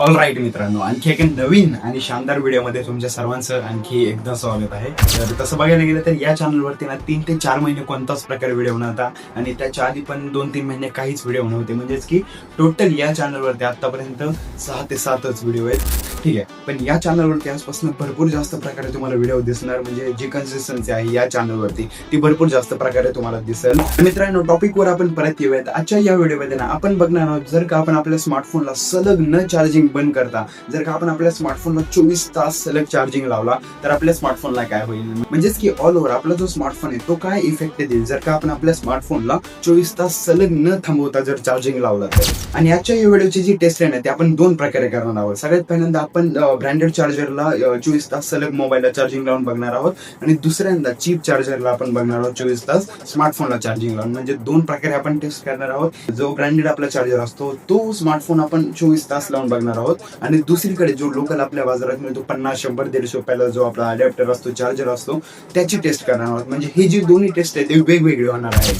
All right मित्रांनो आणखी एक नवीन आणि शानदार व्हिडिओमध्ये तुमच्या सर्वांचं आणखी एकदा स्वागत आहे. तर तसं बघायला गेलं तर या चॅनलवरती ना तीन ते चार महिने कोणताच प्रकारे व्हिडिओ नव्हता आणि त्याच्या आधी पण दोन तीन महिने काहीच व्हिडिओ नव्हते. म्हणजेच की टोटल या चॅनलवरती आतापर्यंत सहा ते सातच व्हिडिओ आहेत. ठीक आहे. पण या चॅनलवरती आजपासून भरपूर जास्त प्रकारे तुम्हाला व्हिडिओ दिसणार. म्हणजे जी कन्सिस्टन्सी आहे या चॅनलवरती ती भरपूर जास्त प्रकारे तुम्हाला दिसेल. मित्रांनो टॉपिकवर आपण परत येऊयात. आजच्या या व्हिडिओमध्ये ना आपण बघणार आहोत जर का आपण आपल्या स्मार्टफोनला सलग न चार्जिंग बंद करता जर का आपण आपल्या स्मार्टफोनला चोवीस तास सलग चार्जिंग लावला तर आपल्या स्मार्टफोनला काय होईल? म्हणजेच की ऑल ओव्हर आपला जो स्मार्टफोन आहे तो काय इफेक्ट देईल? जर का आपण आपल्या स्मार्टफोनला चोवीस तास सलग न थांबवता जर चार्जिंग लावला तर. आणि आजच्या या व्हिडिओची जी टेस्ट आहे ना ती आपण दोन प्रकारे करणार आहोत. सगळ्यात पहिल्यांदा आपण ब्रँडेड चार्जरला चोवीस तास सलग मोबाईलला चार्जिंग लावून बघणार आहोत. आणि दुसऱ्यांदा चीप चार्जरला आपण बघणार आहोत चोवीस तास स्मार्टफोनला चार्जिंग लावून. म्हणजे दोन प्रकारे आपण टेस्ट करणार आहोत. जो ब्रँडेड आपला चार्जर असतो तो स्मार्टफोन आपण चोवीस तास लावून बघणार आहोत. आणि दुसरीकडे जो लोकल आपल्या बाजारात मिळतो पन्नास शंभर दीडशे रुपयाला जो आपला अडॅप्टर असतो चार्जर असतो त्याची टेस्ट करणार आहोत. म्हणजे ही जी दोन्ही टेस्ट आहे ते वेगवेगळी होणार आहे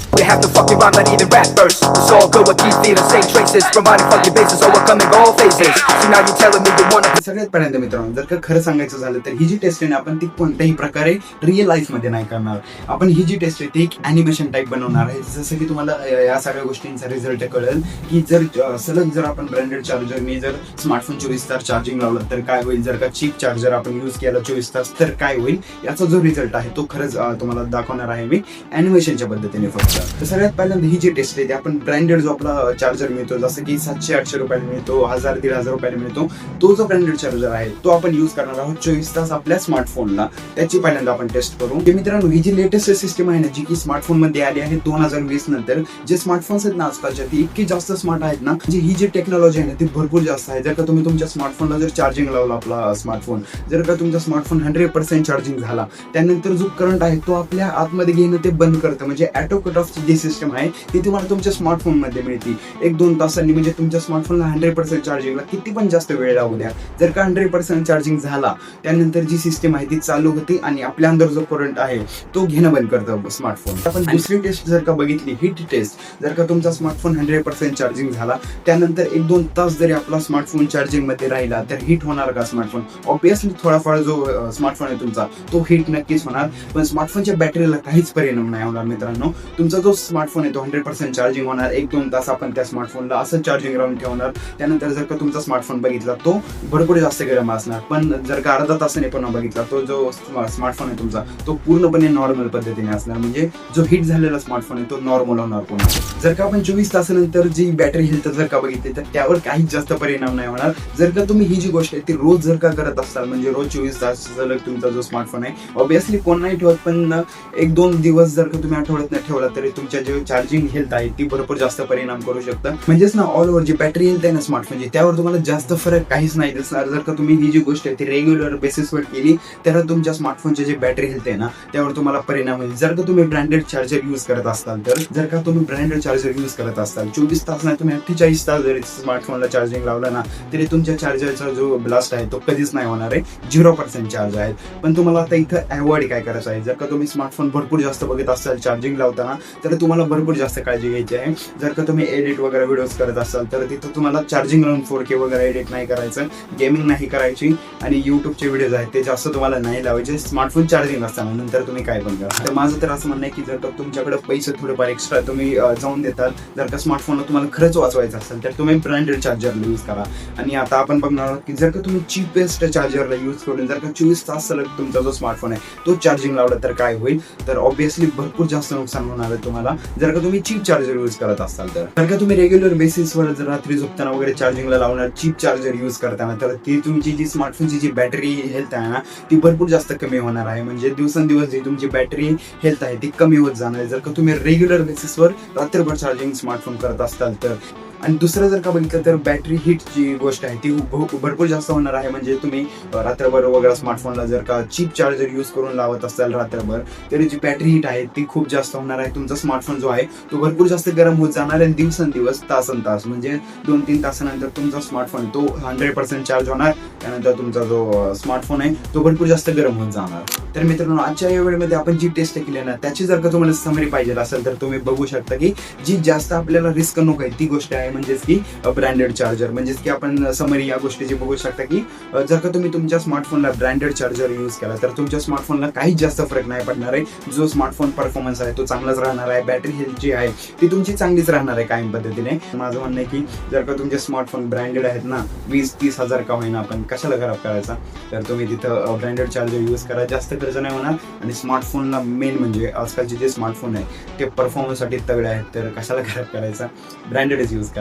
आणि सगळ्यात मित्रांनो जर का खरं सांगायचं झालं तर ही जी टेस्ट आहे ना आपण ती कोणत्याही प्रकारे रिअल लाईफमध्ये नाही करणार. आपण ही जी टेस्ट आहे ती एक अॅनिमेशन टाईप बनवणार आहे. जसं की तुम्हाला या सगळ्या गोष्टींचा रिझल्ट कळेल की जर सलग जर आपण ब्रँडेड चार्जरने जर स्मार्टफोन चोवीस तास चार्जिंग लावलं तर काय होईल? जर का चीप चार्जर आपण यूज केला चोवीस तास तर काय होईल? याचा जो रिझल्ट आहे तो खरंच तुम्हाला दाखवणार आहे मी अॅनिमेशनच्या पद्धतीने फक्त. तर सगळ्यात पहिल्यांदा ही जी टेस्ट आहे ती आपण ब्रँडेड जो आपला चार्जर मिळतो जसं की सातशे आठशे रुपयाला मिळतो हजार दीड हजार रुपयाला मिळतो तो जो ब्रँडेड चार्जर आहे तो आपण युज करणार आहोत चोवीस तास आपल्या स्मार्टफोनला त्याची पहिल्यांदा आपण टेस्ट करू. मित्रांनो ही जी लेटेस्ट सिस्टम आहे ना जी की स्मार्टफोनमध्ये आली आहे दोन हजार वीस नंतर जे स्मार्टफोन्स आहेत ना आजकालच्या ती इतकी जास्त स्मार्ट आहेत ना म्हणजे ही जी टेक्नॉलॉजी आहे ना ती भरपूर जास्त आहे. जर का तुम्ही तुमच्या स्मार्टफोनला जर चार्जिंग लावला आपला स्मार्टफोन जर का तुमचा स्मार्टफोन हंड्रेड पर्सेंट चार्जिंग झाला त्यानंतर जो करंट आहे तो आपल्या आतमध्ये घेणं ते बंद करतं. म्हणजे ॲटो कट ऑफची जी सिस्टम आहे ती तुम्हाला तुमच्या स्मार्टफोनमध्ये मिळते. एक दोन तासांनी म्हणजे तुमच्या स्मार्टफोनला हंड्रेड पर्सेंट चार्जिंगला किती पण जास्त वेळ लागू द्या जर का हंड्रेड पर्सेंट चार्जिंग झाला त्यानंतर जी सिस्टम आहे ती चालू होते आणि आपल्या अंदर जो करंट आहे तो घेणं बंद करतं स्मार्टफोन आपण दुसरी टेस्ट जर का बघितली हिट टेस्ट जर का तुमचा स्मार्टफोन हंड्रेड पर्सेंट चार्जिंग झाला त्यानंतर एक दोन तास जरी आपला स्मार्टफोन चार्जिंगमध्ये राहिला तर हिट होणार का स्मार्टफोन ऑब्विसली थोडाफार जो स्मार्टफोन आहे तुमचा तो हिट नक्कीच होणार. पण स्मार्टफोनच्या बॅटरीला काहीच परिणाम नाही होणार मित्रांनो. तुमचा जो स्मार्टफोन आहे तो हंड्रेड पर्सेंट चार्जिंग होणार. एक दोन तास आपण त्या स्मार्टफोनला असं चार्जिंग राहून ठेवणार. त्यानंतर जर का तुमचा स्मार्टफोन बघितला तो भरपूर जास्त गरम असणार. पण जर का अर्धा तासाने पण बघितला तो जो स्मार्टफोन आहे तुमचा तो पूर्णपणे नॉर्मल पद्धतीने असणार. म्हणजे जो हिट झालेला स्मार्टफोन आहे तो नॉर्मल होणार पूर्ण जर का आपण चोवीस तासानंतर जी बॅटरी हेल्थ जर का बघितली तर त्यावर काहीच जास्त परिणाम नाही होणार. जर का तुम्ही ही जी गोष्ट आहे ती रोज जर का करत असाल म्हणजे रोज चोवीस तास सलग तुमचा जो स्मार्टफोन आहे ऑब्विसली कोण नाही ठेवत पण एक दोन दिवस जर का तुम्ही आठवड्यात नाही ठेवला तरी तुमच्या जे चार्जिंग हेल्थ आहे ती भरपूर जास्त परिणाम करू शकतं. म्हणजेच ना ऑल ओव्हर जी बॅटरी हेल्थ आहे ना स्मार्टफोनची त्यावर तुम्हाला जास्त फरक काहीच नाही दिसणार. जर का तुम्ही ही जी गोष्ट आहे ती रेग्युलर बेसिसवर केली तर तुमच्या स्मार्टफोनचे जे बॅटरी हेल्थ आहे ना त्यावर तुम्हाला परिणाम होईल. जर का तुम्ही ब्रँडेड चार्जर यूज करत असाल तर जर का तुम्ही ब्रँडेड चार्जर यूज करत असाल चोवीस तास नाही तुम्ही अठ्ठेचाळीस तास जरी स्मार्टफोनला चार्जिंग लावला ना तरी तुमच्या चार्जरचा जो ब्लास्ट आहे तो कधीच नाही होणार आहे. झिरो पर्सेंट चार्ज आहे. पण तुम्हाला आता इथं अवॉइड काय करायचं आहे? जर का तुम्ही स्मार्टफोन भरपूर जास्त बघत असाल चार्जिंग लावताना तर तुम्हाला भरपूर जास्त काळजी घ्यायची आहे. जर का तुम्ही एडिट वगैरे व्हिडिओज करत असाल तर तिथं तुम्हाला चार्जिंग लावून फोर के वगैरे एडिट नाही करायचं. गेमिंग नाही करायची आणि युट्यूबचे व्हिडिओज आहेत ते जास्त तुम्हाला नाही लावायचे. स्मार्टफोन चार्जिंग असताना नंतर तुम्ही काय पण करा. तर माझं तर असं म्हणणं आहे की जर का तुमच्याकडे पैसे थोडेफार एक्स्ट्रा तुम्ही जाऊन देतात जर का स्मार्टफोनला तुम्हाला खरंच वाचवायचं असेल तर तुम्ही ब्रँडेड चार्जरला यूज करा. आणि आता आपण बघणार आहोत की जर का तुम्ही चीपेस्ट चार्जरला यूज करून जर का चोवीस तास सलग तुमचा जो स्मार्टफोन आहे तो चार्जिंग लावला तर काय होईल? तर ऑब्व्हियसली भरपूर जास्त नुकसान होणार आहे तुम्हाला. जर का तुम्ही चीप चार्जर यूज करत असाल तर. जर का तुम्ही रेग्युलर बेसिसवर जर रात्री झोपताना वगैरे चार्जिंगला लावणार चीप चार्जर यूज करताना तर ती तुमची जी स्मार्टफोनची जी बॅटरी हेल्थ आहे ना ती भरपूर जास्त कमी होणार आहे. म्हणजे दिवसेंदिवस जी तुमची बॅटरी हेल्थ आहे ती कमी होत जाणार आहे. जर का तुम्ही रेग्युलर बेसिसवर रात्रभर चार्जिंग स्मार्टफोन करत असाल तर. आणि दुसरं जर का बघितलं तर बॅटरी हीट जी गोष्ट आहे ती भरपूर जास्त होणार आहे. म्हणजे तुम्ही रात्रभर वगैरे स्मार्टफोनला जर का चीप चार्जर यूज करून लावत असाल रात्रभर तरी जी बॅटरी हीट आहे ती खूप जास्त होणार आहे. तुमचा स्मार्टफोन जो आहे तो भरपूर जास्त गरम होत जाणार आहे दिवसेंदिवस तासन तास म्हणजे दोन तीन तासानंतर तुमचा स्मार्टफोन तो हंड्रेड पर्सेंट चार्ज होणार. त्यानंतर तुमचा जो स्मार्टफोन आहे तो भरपूर जास्त गरम होत जाणार. तर मित्रांनो आजच्या या वेळेमध्ये आपण जी टेस्ट केली ना त्याची जर का तुम्हाला समरी पाहिजे असेल तर तुम्ही बघू शकता की जी जास्त आपल्याला रिस्क नको आहे ती गोष्ट आहे आहे म्हणजेच की ब्रँडेड चार्जर म्हणजेच की आपण समरी या गोष्टीची बघू शकता की जर का तुम्ही तुमच्या स्मार्टफोनला ब्रँडेड चार्जर यूज केला तर तुमच्या स्मार्टफोनला काहीच जास्त फरक नाही पडणार आहे. जो स्मार्टफोन परफॉर्मन्स आहे तो चांगलाच राहणार आहे. बॅटरी हेल्थ जी आहे ती तुमची चांगलीच राहणार आहे कायम पद्धतीने. माझं म्हणणं आहे की जर का तुमचे स्मार्टफोन ब्रँडेड आहेत ना वीस तीस हजार का होईना आपण कशाला खराब करायचा? तर तुम्ही तिथं ब्रँडेड चार्जर यूज करा. जास्त खर्च नाही होणार. आणि स्मार्टफोनला मेन म्हणजे आजकालचे जे स्मार्टफोन आहे ते परफॉर्मन्ससाठी तगडे आहेत. तर कशाला खराब करायचा? ब्रँडेडच यूज करा.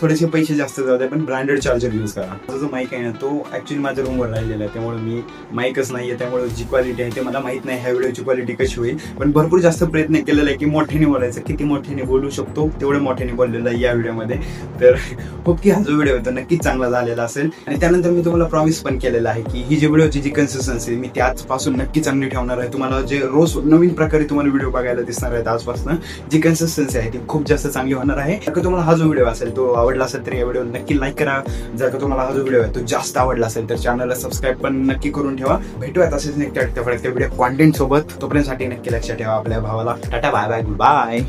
थोडेसे पैसे जास्त जाऊ दे पण ब्रँडेड चार्जर यूज करा. माझा जो माईक आहे ना तो ऍक्च्युअली माझ्या रूमवर राहिलेला आहे. त्यामुळे मी माईकच नाही आहे त्यामुळे जी क्वालिटी आहे ते मला माहीत नाही. ह्या व्हिडिओची क्वालिटी कशी होईल? पण भरपूर जास्त प्रयत्न केलेला आहे की मोठ्याने बोलायचं. किती मोठ्याने बोलू शकतो तेवढ्या मोठ्याने बोललेलं आहे या व्हिडिओमध्ये तर होप की हा जो व्हिडिओ होता नक्कीच चांगला झालेला असेल. आणि त्यानंतर मी तुम्हाला प्रॉमिस पण केलेला आहे की ही जी व्हिडिओची जी कन्सिस्टन्सी मी त्याचपासून नक्की चांगली ठेवणार आहे. तुम्हाला जे रोज नवीन प्रकारे तुम्हाला व्हिडिओ बघायला दिसणार आहेत आजपासून जी कन्सिस्टन्सी आहे ती खूप जास्त चांगली होणार आहे. तुम्हाला हा जो व्हिडिओ असेल तो आवडला असेल तर या व्हिडिओ नक्की लाईक करा. जर का तुम्हाला हा जो व्हिडिओ आहे तो जास्त आवडला असेल तर चॅनलला सबस्क्राईब पण नक्की करून ठेवा. भेटूया असेच नक्की व्हिडिओ कॉन्टेंट सोबत. तोपर्यंतसाठी नक्की लक्षात ठेवा आपल्या भावाला. Tata bye bye goodbye